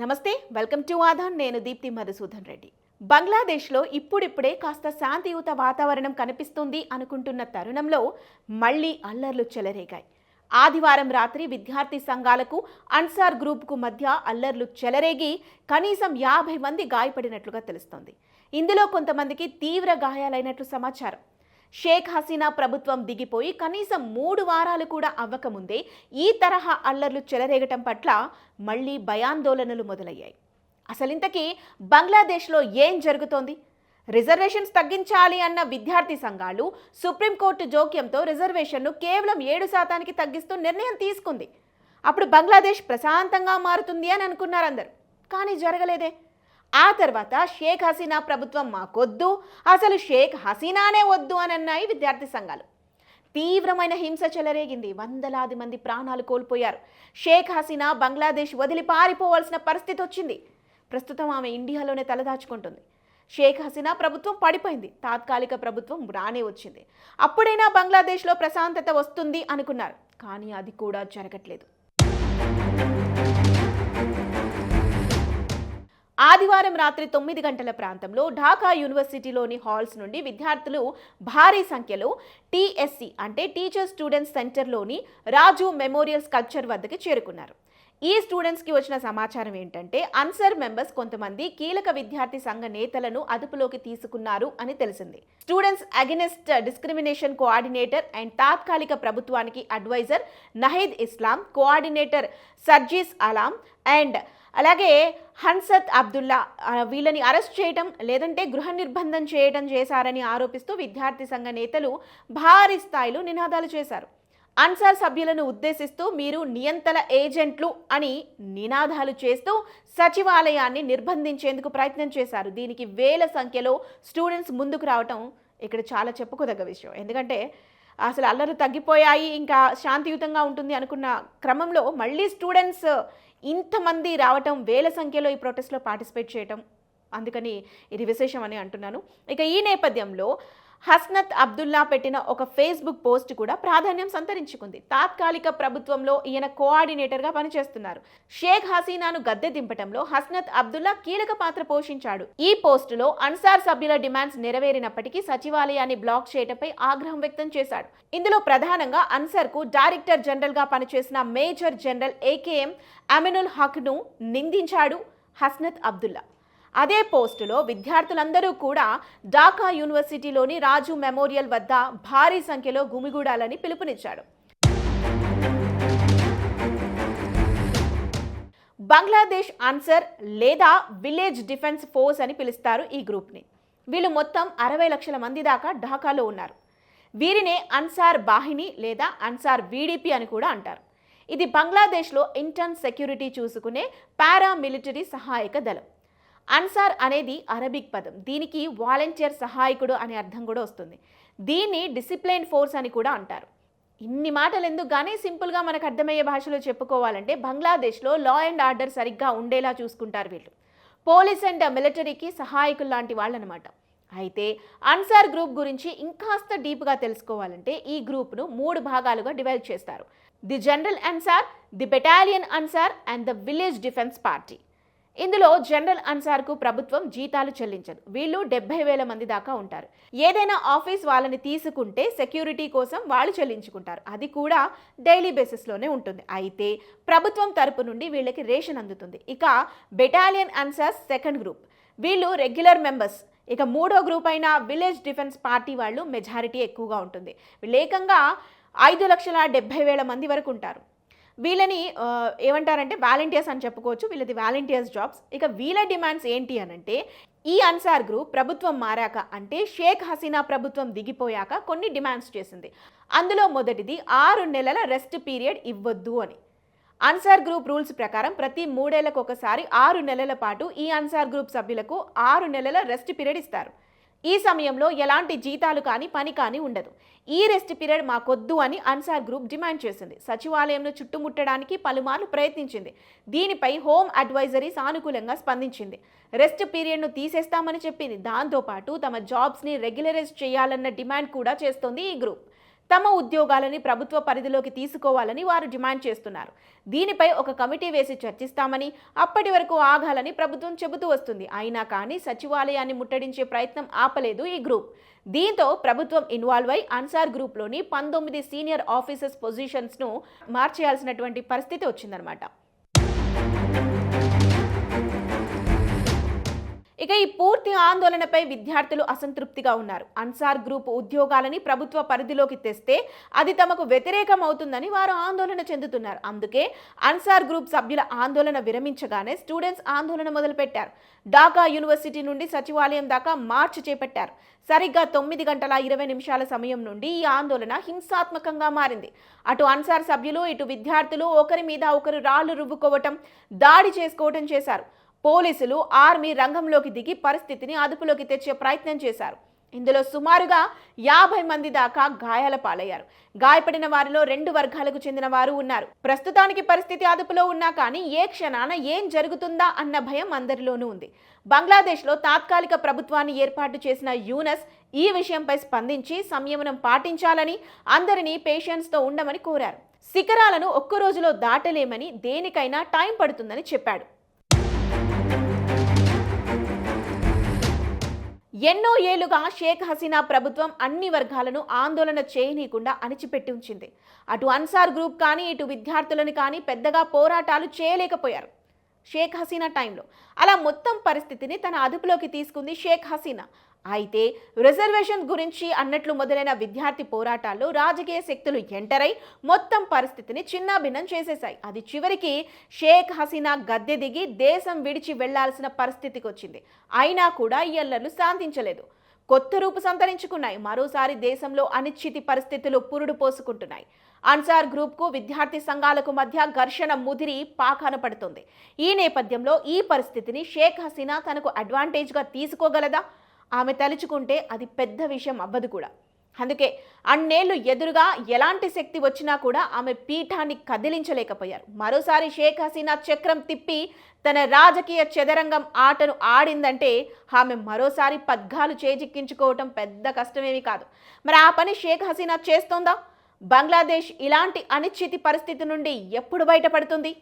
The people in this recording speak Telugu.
నమస్తే వెల్కమ్ టు ఆధాన్ నేను దీప్తి మధుసూదన్ రెడ్డి. బంగ్లాదేశ్లో ఇప్పుడిప్పుడే కాస్త శాంతియుత వాతావరణం కనిపిస్తుంది అనుకుంటున్న తరుణంలో మళ్ళీ అల్లర్లు చెలరేగాయి. ఆదివారం రాత్రి విద్యార్థి సంఘాలకు అన్సార్ గ్రూప్కు మధ్య అల్లర్లు చెలరేగి కనీసం యాభై మంది గాయపడినట్లుగా తెలుస్తోంది. ఇందులో కొంతమందికి తీవ్ర గాయాలైనట్లు సమాచారం. షేక్ హసీనా ప్రభుత్వం దిగిపోయి కనీసం మూడు వారాలు కూడా అవ్వకముందే ఈ తరహా అల్లర్లు చెలరేగటం పట్ల మళ్ళీ భయాందోళనలు మొదలయ్యాయి. అసలింతకీ బంగ్లాదేశ్లో ఏం జరుగుతోంది? రిజర్వేషన్స్ తగ్గించాలి అన్న విద్యార్థి సంఘాలు సుప్రీంకోర్టు జోక్యంతో రిజర్వేషన్ను కేవలం ఏడు శాతానికి తగ్గిస్తూ నిర్ణయం తీసుకుంది. అప్పుడు బంగ్లాదేశ్ ప్రశాంతంగా మారుతుంది అని అనుకున్నారు అందరు కానీ జరగలేదే. ఆ తర్వాత షేక్ హసీనా ప్రభుత్వం మాకొద్దు అసలు షేక్ హసీనానే వద్దు అని అన్నాయి విద్యార్థి సంఘాలు. తీవ్రమైన హింస చెలరేగింది. వందలాది మంది ప్రాణాలు కోల్పోయారు. షేక్ హసీనా బంగ్లాదేశ్ వదిలి పారిపోవాల్సిన పరిస్థితి వచ్చింది. ప్రస్తుతం ఆమె ఇండియాలోనే తలదాచుకుంటుంది షేక్ హసీనా ప్రభుత్వం పడిపోయింది. తాత్కాలిక ప్రభుత్వం రానే వచ్చింది. అప్పుడైనా బంగ్లాదేశ్లో ప్రశాంతత వస్తుంది అనుకున్నారు. కానీ అది కూడా జరగట్లేదు. ఆదివారం రాత్రి తొమ్మిది గంటల ప్రాంతంలో ఢాకా యూనివర్సిటీలోని హాల్స్ నుండి విద్యార్థులు భారీ సంఖ్యలో టీఎస్సి అంటే టీచర్ స్టూడెంట్స్ సెంటర్లోని రాజు మెమోరియల్ స్కల్ప్చర్ వద్దకు చేరుకున్నారు. ఈ స్టూడెంట్స్కి వచ్చిన సమాచారం ఏంటంటే అన్సర్ మెంబర్స్ కొంతమంది కీలక విద్యార్థి సంఘ నేతలను అదుపులోకి తీసుకున్నారు అని తెలిసింది. Students against discrimination coordinator and తాత్కాలిక ప్రభుత్వానికి advisor Nahid Islam coordinator Sarjis Alam and అలాగే హన్సత్ అబ్దుల్లా వీళ్ళని అరెస్ట్ చేయడం లేదంటే గృహ నిర్బంధం చేయడం చేశారని ఆరోపిస్తూ విద్యార్థి సంఘ నేతలు భారీ స్థాయిలో నినాదాలు చేశారు. అన్సార్ సభ్యులను ఉద్దేశిస్తూ మీరు నియంతల ఏజెంట్లు అని నినాదాలు చేస్తూ సచివాలయాన్ని నిర్బంధించేందుకు ప్రయత్నం చేశారు. దీనికి వేల సంఖ్యలో స్టూడెంట్స్ ముందుకు రావటం ఇక్కడ చాలా చెప్పుకోదగ్గ విషయం. ఎందుకంటే అసలు అల్లరి తగ్గిపోయాయి ఇంకా శాంతియుతంగా ఉంటుంది అనుకున్న క్రమంలో మళ్ళీ స్టూడెంట్స్ ఇంతమంది రావటం వేల సంఖ్యలో ఈ ప్రొటెస్ట్లో పార్టిసిపేట్ చేయటం అందుకని ఇది విశేషం అని అంటున్నాను. ఇక ఈ నేపథ్యంలో హస్నత్ అబ్దుల్లా పెట్టిన ఒక ఫేస్బుక్ పోస్ట్ కూడా ప్రాధాన్యం సంతరించుకుంది. తాత్కాలిక ప్రభుత్వంలో ఈయన కోఆర్డినేటర్గా పనిచేస్తున్నారు. షేక్ హసీనాను గద్దె దింపటంలో హస్నత్ అబ్దుల్లా కీలక పాత్ర పోషించాడు. ఈ పోస్టులో అన్సార్ సభ్యుల డిమాండ్స్ నెరవేరినప్పటికీ సచివాలయాన్ని బ్లాక్ చేయటంపై ఆగ్రహం వ్యక్తం చేశాడు. ఇందులో ప్రధానంగా అన్సర్కు డైరెక్టర్ జనరల్గా పనిచేసిన మేజర్ జనరల్ ఏకేఎం అమినుల్ హక్ను నిందించాడు హస్నత్ అబ్దుల్లా. అదే పోస్టులో విద్యార్థులందరూ కూడా ఢాకా యూనివర్సిటీలోని రాజు మెమోరియల్ వద్ద భారీ సంఖ్యలో గుమిగూడాలని పిలుపునిచ్చాడు. బంగ్లాదేశ్ ఆన్సర్ లేదా విలేజ్ డిఫెన్స్ ఫోర్స్ అని పిలుస్తారు ఈ గ్రూప్ని. వీళ్ళు మొత్తం అరవై లక్షల మంది దాకా ఢాకాలో ఉన్నారు. వీరినే అన్సార్ బాహిని లేదా అన్సార్ వీడిపి అని కూడా అంటారు. ఇది బంగ్లాదేశ్లో ఇంటర్న్ సెక్యూరిటీ చూసుకునే పారామిలిటరీ సహాయక దళం. అన్సార్ అనేది అరబిక్ పదం. దీనికి వాలంటీర్ సహాయకుడు అనే అర్థం కూడా వస్తుంది. దీన్ని డిసిప్లైన్ ఫోర్స్ అని కూడా అంటారు. ఇన్ని మాటలు ఎందుకు? కానీ సింపుల్గా మనకు అర్థమయ్యే భాషలో చెప్పుకోవాలంటే బంగ్లాదేశ్లో లా అండ్ ఆర్డర్ సరిగ్గా ఉండేలా చూసుకుంటారు వీళ్ళు. పోలీస్ అండ్ మిలిటరీకి సహాయకులు లాంటి వాళ్ళనమాట. అయితే అన్సార్ గ్రూప్ గురించి ఇంకాస్త డీప్గా తెలుసుకోవాలంటే ఈ గ్రూప్ను మూడు భాగాలుగా డివైడ్ చేస్తారు. The general Ansar the battalion Ansar and the village defence party. ఇందులో జనరల్ అన్సార్కు ప్రభుత్వం జీతాలు చెల్లించదు. వీళ్ళు డెబ్బై వేల మంది దాకా ఉంటారు. ఏదైనా ఆఫీస్ వాళ్ళని తీసుకుంటే సెక్యూరిటీ కోసం వాళ్ళు చెల్లించుకుంటారు. అది కూడా డైలీ బేసిస్లోనే ఉంటుంది. అయితే ప్రభుత్వం తరపు నుండి వీళ్ళకి రేషన్ అందుతుంది. ఇక బెటాలియన్ అన్సార్స్ సెకండ్ గ్రూప్. వీళ్ళు రెగ్యులర్ మెంబర్స్. ఇక మూడో గ్రూప్ అయిన విలేజ్ డిఫెన్స్ పార్టీ వాళ్ళు మెజారిటీ ఎక్కువగా ఉంటుంది. లేకంగా ఐదు లక్షల డెబ్బై వేల మంది వరకు ఉంటారు. వీళ్ళని ఏమంటారంటే వాలంటీర్స్ అని చెప్పుకోవచ్చు వీళ్ళది వాలంటీర్స్ జాబ్స్. ఇక వీళ్ళ డిమాండ్స్ ఏంటి అనంటే ఈ అన్సార్ గ్రూప్ ప్రభుత్వం మారాక అంటే షేక్ హసీనా ప్రభుత్వం దిగిపోయాక కొన్ని డిమాండ్స్ చేసింది. అందులో మొదటిది ఆరు నెలల రెస్ట్ పీరియడ్ ఇవ్వద్దు అని. అన్సార్ గ్రూప్ రూల్స్ ప్రకారం ప్రతి మూడేళ్ళకు ఒకసారి ఆరు నెలల పాటు ఈ అన్సార్ గ్రూప్ సభ్యులకు ఆరు నెలల రెస్ట్ పీరియడ్ ఇస్తారు. ఈ సమయంలో ఎలాంటి జీతాలు కానీ పని కానీ ఉండదు. ఈ రెస్ట్ పీరియడ్ మాకొద్దు అని అన్సార్ గ్రూప్ డిమాండ్ చేసింది. సచివాలయంను చుట్టుముట్టడానికి పలుమార్లు ప్రయత్నించింది. దీనిపై హోమ్ అడ్వైజరీ సానుకూలంగా స్పందించింది. రెస్ట్ పీరియడ్ను తీసేస్తామని చెప్పింది. దాంతోపాటు తమ జాబ్స్ని రెగ్యులరైజ్ చేయాలన్న డిమాండ్ కూడా చేస్తోంది ఈ గ్రూప్ తమ ఉద్యోగాలని ప్రభుత్వ పరిధిలోకి తీసుకోవాలని వారు డిమాండ్ చేస్తున్నారు. దీనిపై ఒక కమిటీ వేసి చర్చిస్తామని అప్పటి వరకు ఆగాలని ప్రభుత్వం చెబుతూ వస్తుంది. అయినా కానీ సచివాలయాన్ని ముట్టడించే ప్రయత్నం ఆపలేదు ఈ గ్రూప్. దీంతో ప్రభుత్వం ఇన్వాల్వ్ అయి అన్సార్ గ్రూప్లోని పంతొమ్మిది సీనియర్ ఆఫీసర్స్ పొజిషన్స్ను మార్చేయాల్సినటువంటి పరిస్థితి వచ్చిందనమాట ఇక ఈ పూర్తి ఆందోళనపై విద్యార్థులు అసంతృప్తిగా ఉన్నారు. అన్సార్ గ్రూప్ ఉద్యోగాలని ప్రభుత్వ పరిధిలోకి తెస్తే అది తమకు వ్యతిరేకం అవుతుందని వారు ఆందోళన చెందుతున్నారు. అందుకే అన్సార్ గ్రూప్ సభ్యుల ఆందోళన విరమించగానే స్టూడెంట్స్ ఆందోళన మొదలుపెట్టారు. ఢాకా యూనివర్సిటీ నుండి సచివాలయం దాకా మార్చ్ చేపట్టారు. సరిగ్గా తొమ్మిది గంటల ఇరవై నిమిషాల సమయం నుండి ఈ ఆందోళన హింసాత్మకంగా మారింది. అటు అన్సార్ సభ్యులు ఇటు విద్యార్థులు ఒకరి మీద ఒకరు రాళ్ళు రువ్వుకోవటం దాడి చేసుకోవటం చేశారు. పోలీసులు ఆర్మీ రంగంలోకి దిగి పరిస్థితిని అదుపులోకి తెచ్చే ప్రయత్నం చేశారు. ఇందులో సుమారుగా యాభై మంది దాకా గాయాల పాలయ్యారు. గాయపడిన వారిలో రెండు వర్గాలకు చెందిన వారు ఉన్నారు. ప్రస్తుతానికి పరిస్థితి అదుపులో ఉన్నా కానీ ఏ క్షణాన ఏం జరుగుతుందా అన్న భయం అందరిలోనూ ఉంది. బంగ్లాదేశ్లో తాత్కాలిక ప్రభుత్వాన్ని ఏర్పాటు చేసిన యూనస్ ఈ విషయంపై స్పందించి సంయమనం పాటించాలని అందరినీ పేషెన్స్తో ఉండమని కోరారు. శిఖరాలను ఒక్క రోజులో దాటలేమని దేనికైనా టైం పడుతుందని చెప్పాడు. ఎన్నో ఏళ్ళుగా షేక్ హసీనా ప్రభుత్వం అన్ని వర్గాలను ఆందోళన చేయనీయకుండా అణిచిపెట్టి ఉంచింది. అటు అన్సార్ గ్రూప్ కానీ ఇటు విద్యార్థులను కానీ పెద్దగా పోరాటాలు చేయలేకపోయారు. షేక్ హసీనా టైంలో. అలా మొత్తం పరిస్థితిని తన అదుపులోకి తీసుకుంది షేక్ హసీనా. అయితే రిజర్వేషన్ గురించి అన్నట్లు మొదలైన విద్యార్థి పోరాటాల్లో రాజకీయ శక్తులు ఎంటరై మొత్తం పరిస్థితిని చిన్నాభిన్నం చేసేశాయి. అది చివరికి షేక్ హసీనా గద్దె దిగి దేశం విడిచి వెళ్ళాల్సిన పరిస్థితికి వచ్చింది అయినా కూడా ఈ అల్లర్లు శాంతించలేదు కొత్త రూపు సంతరించుకున్నాయి. మరోసారి దేశంలో అనిశ్చితి పరిస్థితులు పురుడు పోసుకుంటున్నాయి. అన్సార్ గ్రూప్కు విద్యార్థి సంఘాలకు మధ్య ఘర్షణ ముదిరి పాకాన పడుతుంది. ఈ నేపథ్యంలో ఈ పరిస్థితిని షేక్ హసీనా తనకు అడ్వాంటేజ్గా తీసుకోగలదా? ఆమె తలుచుకుంటే అది పెద్ద విషయం అవ్వదు కూడా. అందుకే అన్నేళ్ళు ఎదురుగా ఎలాంటి శక్తి వచ్చినా కూడా ఆమె పీఠాన్ని కదిలించలేకపోయారు. మరోసారి షేక్ హసీనా చక్రం తిప్పి తన రాజకీయ చదరంగం ఆటను ఆడిందంటే ఆమె మరోసారి పద్గాలు చేజిక్కించుకోవటం పెద్ద కష్టమేమీ కాదు. మరి ఆ పని షేక్ హసీనా చేస్తోందా? బంగ్లాదేశ్ ఇలాంటి అనిశ్చితి పరిస్థితి నుండి ఎప్పుడు బయటపడుతుంది?